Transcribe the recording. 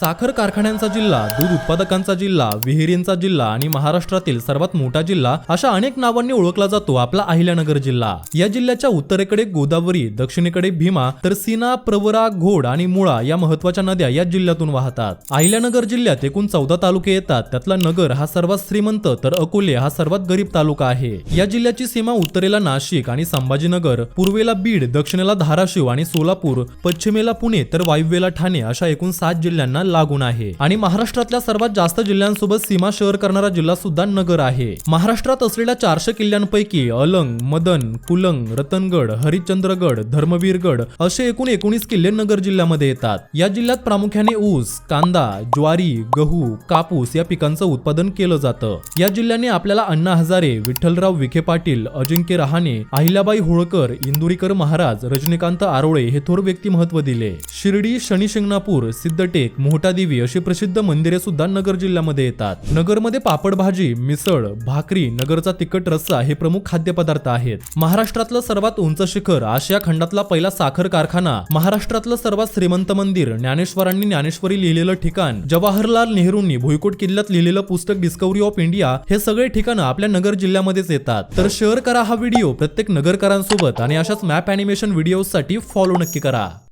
साखर कारखान्यांचा जिल्हा दूध उत्पादकांचा जिल्हा विहिरींचा जिल्हा आणि महाराष्ट्रातील सर्वात मोठा जिल्हा अशा अनेक नावांनी ओळखला जातो आपला अहिल्यानगर जिल्हा. या जिल्ह्याच्या उत्तरेकडे गोदावरी दक्षिणेकडे भीमा तर सीना प्रवरा घोड आणि मुळा या महत्त्वाच्या नद्या या जिल्ह्यातून वाहतात. अहिल्यानगर जिल्ह्यात एकूण चौदा तालुके येतात. त्यातला नगर हा सर्वात श्रीमंत तर अकोले हा सर्वात गरीब तालुका आहे. या जिल्ह्याची सीमा उत्तरेला नाशिक आणि संभाजीनगर पूर्वेला बीड दक्षिणेला धाराशिव आणि सोलापूर पश्चिमेला पुणे तर वायव्येला ठाणे अशा एकूण सात जिल्ह्यांना लागून आहे. आणि महाराष्ट्रातल्या सर्वात जास्त जिल्ह्यांसोबत सीमा शहर करणारा जिल्हा सुद्धा नगर आहे. महाराष्ट्रात असलेल्या चारशे किल्ल्यांपैकी अलंग मदन कुलंग रतनगड हरिश्चंद्रगड धर्मवीरगड असे एकूण एकोणीस किल्ले नगर जिल्ह्यामध्ये येतात. या जिल्ह्यात प्रामुख्याने ऊस कांदा ज्वारी गहू कापूस या पिकांचं उत्पादन केलं जातं. या जिल्ह्याने आपल्याला अण्णा हजारे विठ्ठलराव विखे पाटील अजिंक्य रहाणे अहिल्याबाई होळकर इंदुरीकर महाराज रजनीकांत आरोळे हे थोर व्यक्तिमत्व दिले. शिर्डी शनी शिंगणापूर सिद्धटेक मोह मुठादेवी अशी प्रसिद्ध मंदिरे सुद्धा नगर जिल्ह्यामध्ये येतात. नगरमध्ये पापड भाजी मिसळ भाकरी नगरचा तिखट रस्सा हे प्रमुख खाद्यपदार्थ आहेत. महाराष्ट्रातलं सर्वात उंच शिखर आशिया खंडातला पहिला साखर कारखाना. महाराष्ट्रातलं सर्वात श्रीमंत मंदिर ज्ञानेश्वरांनी ज्ञानेश्वरी लिहिलेलं ठिकाण. जवाहरलाल नेहरूंनी भुईकोट किल्ल्यात लिहिलेलं पुस्तक डिस्कवरी ऑफ इंडिया हे सगळे ठिकाणं आपल्या नगर जिल्ह्यामध्येच येतात. तर शेअर करा हा व्हिडिओ प्रत्येक नगरकरांसोबत आणि अशाच मॅप अॅनिमेशन व्हिडिओसाठी फॉलो नक्की करा.